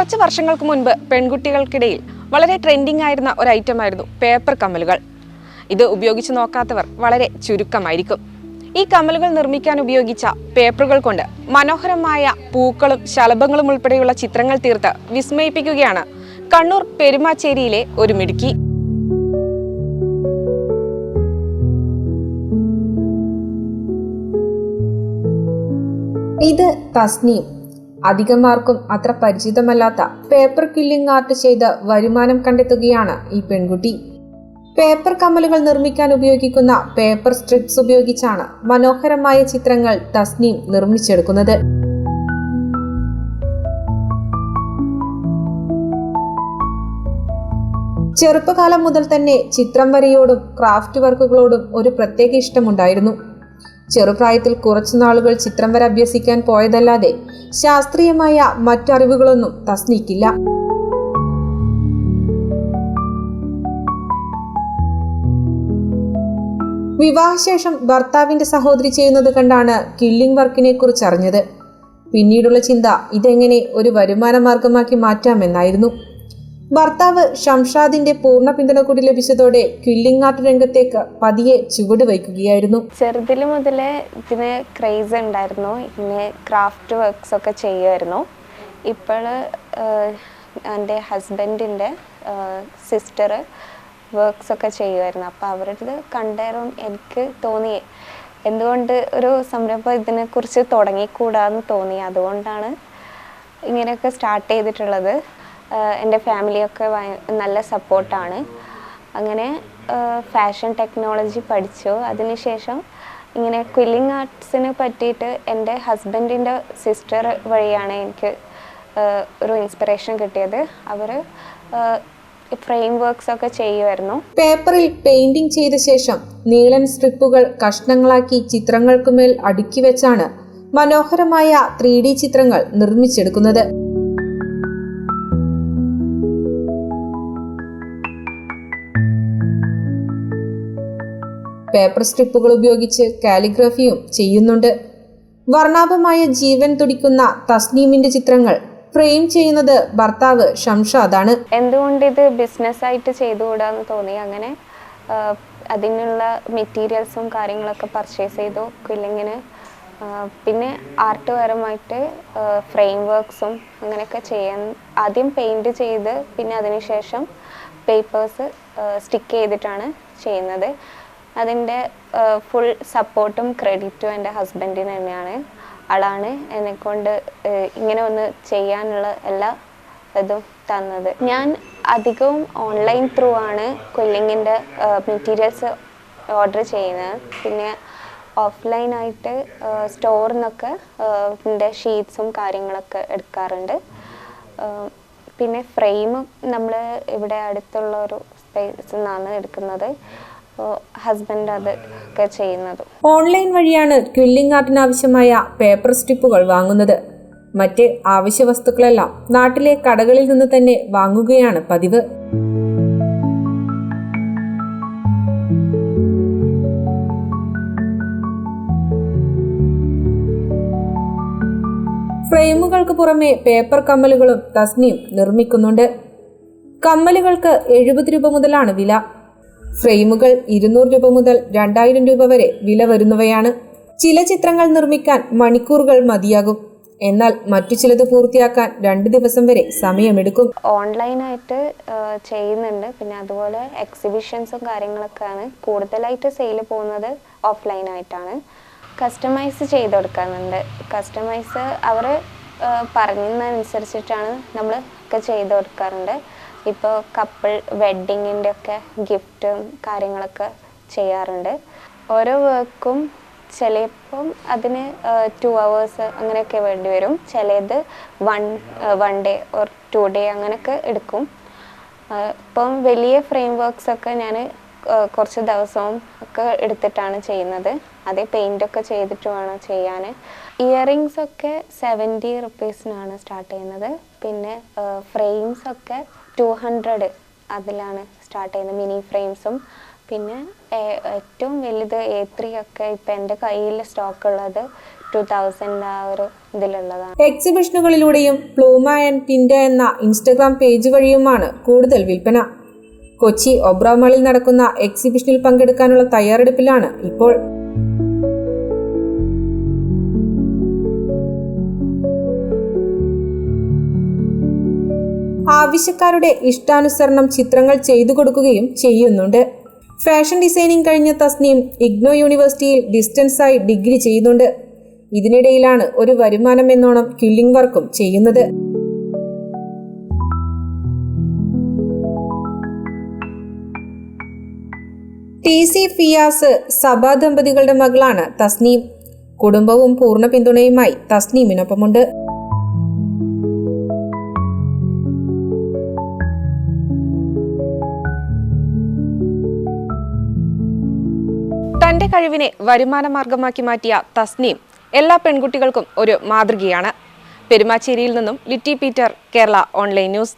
കുറച്ച് വർഷങ്ങൾക്ക് മുൻപ് പെൺകുട്ടികൾക്കിടയിൽ വളരെ ട്രെൻഡിങ് ആയിരുന്ന ഒരു ഐറ്റം ആയിരുന്നു പേപ്പർ കമ്മലുകൾ. ഇത് ഉപയോഗിച്ച് നോക്കാത്തവർ വളരെ ചുരുക്കമായിരിക്കും. ഈ കമ്മലുകൾ നിർമ്മിക്കാൻ ഉപയോഗിച്ച പേപ്പറുകൾ കൊണ്ട് മനോഹരമായ പൂക്കളും ശലഭങ്ങളും ഉൾപ്പെടെയുള്ള ചിത്രങ്ങൾ തീർത്ത് വിസ്മയിപ്പിക്കുകയാണ് കണ്ണൂർ പെരുമാച്ചേരിയിലെ ഒരു മിടുക്കി. ഇത് തസ്നീം. അധികമാർക്കും അത്ര പരിചിതമല്ലാത്ത പേപ്പർ കില്ലിംഗ് ആർട്ട് ചെയ്ത് വരുമാനം കണ്ടെത്തുകയാണ് ഈ പെൺകുട്ടി. പേപ്പർ കമ്മലുകൾ നിർമ്മിക്കാൻ ഉപയോഗിക്കുന്ന പേപ്പർ സ്ട്രിപ്സ് ഉപയോഗിച്ചാണ് മനോഹരമായ ചിത്രങ്ങൾ തസ്നീം നിർമ്മിച്ചെടുക്കുന്നത്. ചെറുപ്പകാലം മുതൽ തന്നെ ചിത്രം വരയോടും ക്രാഫ്റ്റ് വർക്കുകളോടും ഒരു പ്രത്യേക ഇഷ്ടമുണ്ടായിരുന്നു. ചെറുപ്രായത്തിൽ കുറച്ചു നാളുകൾ ചിത്രം വര അഭ്യസിക്കാൻ പോയതല്ലാതെ ശാസ്ത്രീയമായ മറ്ററിവുകളൊന്നും തസ്നിക്കില്ല. വിവാഹശേഷം ഭർത്താവിന്റെ സഹോദരി ചെയ്യുന്നത് കണ്ടാണ് കില്ലിംഗ് വർക്കിനെ കുറിച്ച് അറിഞ്ഞത് പിന്നീടുള്ള ചിന്ത ഇതെങ്ങനെ ഒരു വരുമാന മാർഗമാക്കി മാറ്റാമെന്നായിരുന്നു. ഭർത്താവ് ഷംഷാദിന്റെ പൂർണ പിന്തുണ കൂടി ലഭിച്ചതോടെ ക്വില്ലിങ്ങാട്ട് രംഗത്തേക്ക് പതിയെ ചുവട് വയ്ക്കുകയായിരുന്നു. ചെറുതിൽ മുതലേ ഇതിന് ക്രേസ് ഉണ്ടായിരുന്നു. ഇങ്ങനെ ക്രാഫ്റ്റ് വർക്ക്സ് ഒക്കെ ചെയ്യുമായിരുന്നു. ഇപ്പോൾ എന്റെ ഹസ്ബൻഡിന്റെ സിസ്റ്റർ വർക്ക്സ് ഒക്കെ ചെയ്യുമായിരുന്നു. അപ്പോൾ അവരുടെ കണ്ടേറും എനിക്ക് തോന്നി. എന്തുകൊണ്ട് ഒരു സംരംഭം ഇതിനെക്കുറിച്ച് തുടങ്ങിക്കൂടാന്ന് തോന്നി. അതുകൊണ്ടാണ് ഇങ്ങനെയൊക്കെ സ്റ്റാർട്ട് ചെയ്തിട്ടുള്ളത്. എന്റെ ഫാമിലിയൊക്കെ നല്ല സപ്പോർട്ടാണ്. അങ്ങനെ ഫാഷൻ ടെക്നോളജി പഠിച്ചു. അതിനുശേഷം ഇങ്ങനെ ക്വില്ലിംഗ് ആർട്സിന് പറ്റിയിട്ട് എന്റെ ഹസ്ബൻഡിന്റെ സിസ്റ്റർ വഴിയാണ് എനിക്ക് ഒരു ഇൻസ്പിറേഷൻ കിട്ടിയത്. അവർ ഫ്രെയിം വർക്ക്സ് ഒക്കെ ചെയ്യുമായിരുന്നു. പേപ്പറിൽ പെയിന്റിംഗ് ചെയ്ത ശേഷം നീളൻ സ്ട്രിപ്പുകൾ കഷ്ണങ്ങളാക്കി ചിത്രങ്ങൾക്കുമേൽ അടുക്കി വെച്ചാണ് മനോഹരമായ ത്രീ ചിത്രങ്ങൾ നിർമ്മിച്ചെടുക്കുന്നത്. പേപ്പർ സ്ട്രിപ്പുകൾ ഉപയോഗിച്ച് കാലിഗ്രഫിയും ചെയ്യുന്നുണ്ട്. വർണാഭമായ ജീവൻ തുടിക്കുന്ന തസ്നീമിന്റെ ചിത്രങ്ങൾ ഫ്രെയിം ചെയ്യുന്നത് ഭർത്താവ് ഷംഷാദാണ്. എന്തുകൊണ്ട് ഇത് ബിസിനസ് ആയിട്ട് ചെയ്തുകൂടാന്ന് തോന്നി? അങ്ങനെ അതിനുള്ള മെറ്റീരിയൽസും കാര്യങ്ങളൊക്കെ പർച്ചേസ് ചെയ്തു. ക്വില്ലിങ്ങിന് പിന്നെ ആർട്ട് പരമായിട്ട് ഫ്രെയിം വർക്ക്സും അങ്ങനെയൊക്കെ ചെയ്യാൻ ആദ്യം പെയിന്റ് ചെയ്ത് പിന്നെ അതിനുശേഷം പേപ്പേഴ്സ് സ്റ്റിക്ക് ചെയ്തിട്ടാണ് ചെയ്യുന്നത്. അതിന്റെ ഫുൾ സപ്പോർട്ടും ക്രെഡിറ്റും എന്റെ ഹസ്ബൻഡിന് തന്നെയാണ്. ആളാണ് എന്നെക്കൊണ്ട് കൊണ്ട് ഇങ്ങനെ ഒന്ന് ചെയ്യാനുള്ള എല്ലാ ഇതും തന്നത്. ഞാൻ അധികവും ഓൺലൈൻ ത്രൂ ആണ് കൊല്ലിങ്ങിന്റെ മെറ്റീരിയൽസ് ഓർഡർ ചെയ്യുന്നത്. പിന്നെ ഓഫ്ലൈനായിട്ട് സ്റ്റോറിൽ നിന്നൊക്കെ ഷീറ്റ്സും കാര്യങ്ങളൊക്കെ എടുക്കാറുണ്ട്. പിന്നെ ഫ്രെയിമും നമ്മൾ ഇവിടെ അടുത്തുള്ള ഒരു സ്പേസിൽ നിന്നാണ് എടുക്കുന്നത്. ഹസ്ബൻഡ് അത് ഒക്കെ ചെയ്യുന്നത്. ഓൺലൈൻ വഴിയാണ് ക്വില്ലിംഗ് ആർട്ടിനാവശ്യമായ പേപ്പർ സ്ട്രിപ്പുകൾ വാങ്ങുന്നത്. മറ്റ് ആവശ്യ വസ്തുക്കളെല്ലാം നാട്ടിലെ കടകളിൽ നിന്ന് തന്നെ വാങ്ങുകയാണ് പതിവ്. ഫ്രെയിമുകൾക്ക് പുറമെ പേപ്പർ കമ്മലുകളും തസ്നിയും നിർമ്മിക്കുന്നുണ്ട്. കമ്മലുകൾക്ക് എഴുപത് രൂപ മുതലാണ് വില. ഫ്രെയിമുകൾ ഇരുന്നൂറ് രൂപ മുതൽ രണ്ടായിരം രൂപ വരെ വില വരുന്നവയാണ്. ചില ചിത്രങ്ങൾ നിർമ്മിക്കാൻ മണിക്കൂറുകൾ മതിയാകും. എന്നാൽ മറ്റു ചിലത് പൂർത്തിയാക്കാൻ രണ്ട് ദിവസം വരെ സമയമെടുക്കും. ഓൺലൈനായിട്ട് ചെയ്യുന്നുണ്ട്. പിന്നെ അതുപോലെ എക്സിബിഷൻസും കാര്യങ്ങളൊക്കെയാണ്. കൂടുതലായിട്ട് സെയിൽ പോകുന്നത് ഓഫ്ലൈനായിട്ടാണ്. കസ്റ്റമൈസ് ചെയ്ത് കൊടുക്കുന്നുണ്ട് കസ്റ്റമൈസ് അവർ പറഞ്ഞതനുസരിച്ചിട്ടാണ് നമ്മൾ ഒക്കെ ചെയ്ത് കൊടുക്കാറുണ്ട് ഇപ്പോൾ കപ്പിൾ വെഡ്ഡിങ്ങിന്റെ ഒക്കെ ഗിഫ്റ്റും കാര്യങ്ങളൊക്കെ ചെയ്യാറുണ്ട്. ഓരോ വർക്കും ചിലപ്പം അതിന് ടു അവേഴ്സ് അങ്ങനെയൊക്കെ വേണ്ടി വരും ചിലത് one one day or two day അങ്ങനെയൊക്കെ എടുക്കും. ഇപ്പം വലിയ ഫ്രെയിം വർക്ക്സ് ഒക്കെ ഞാൻ കുറച്ച് ദിവസവും ഒക്കെ എടുത്തിട്ടാണ് ചെയ്യുന്നത്. അതേ പെയിന്റ് ഒക്കെ ചെയ്തിട്ട് വേണം ചെയ്യാൻ. ഇയറിങ്സ് ഒക്കെ സെവന്റി റുപ്പീസിനാണ് സ്റ്റാർട്ട് ചെയ്യുന്നത്. പിന്നെ ഫ്രെയിംസ് ഒക്കെ ടു ഹൺഡ്രഡ് അതിലാണ് സ്റ്റാർട്ട് ചെയ്യുന്നത് മിനി ഫ്രെയിംസും പിന്നെ ഏറ്റവും വലുത് എ ത്രീ ഒക്കെ ഇപ്പം എന്റെ കയ്യിൽ സ്റ്റോക്ക് ഉള്ളത് ടു തൗസൻഡ് ആ ഒരു ഇതിലുള്ളതാണ്. എക്സിബിഷനുകളിലൂടെയും പ്ലൂമ ആൻഡ് പിൻഡ എന്ന ഇൻസ്റ്റഗ്രാം പേജ് വഴിയുമാണ് കൂടുതൽ വിൽപ്പന. കൊച്ചി ഒബ്രോമാളിൽ നടക്കുന്ന എക്സിബിഷനിൽ പങ്കെടുക്കാനുള്ള തയ്യാറെടുപ്പിലാണ് ഇപ്പോൾ. ആവശ്യക്കാരുടെ ഇഷ്ടാനുസരണം ചിത്രങ്ങൾ ചെയ്തു കൊടുക്കുകയും ചെയ്യുന്നുണ്ട്. ഫാഷൻ ഡിസൈനിങ് കഴിഞ്ഞ തസ്നീം ഇഗ്നോ യൂണിവേഴ്സിറ്റിയിൽ ഡിസ്റ്റൻസായി ഡിഗ്രി ചെയ്യുന്നുണ്ട്. ഇതിനിടയിലാണ് ഒരു വരുമാനം എന്നോണം ക്യുല്ലിംഗ് വർക്കും ചെയ്യുന്നത്. ടി സി ഫിയാസ് സഭാ ദമ്പതികളുടെ മകളാണ് തസ്നീം. കുടുംബവും പൂർണ പിന്തുണയുമായി തസ്നീമിനൊപ്പമുണ്ട്. തന്റെ കഴിവിനെ വരുമാന മാർഗമാക്കി മാറ്റിയ തസ്നീം എല്ലാ പെൺകുട്ടികൾക്കും ഒരു മാതൃകയാണ്. പെരുമാച്ചേരിയിൽ നിന്നും Litty Peter Kerala online news.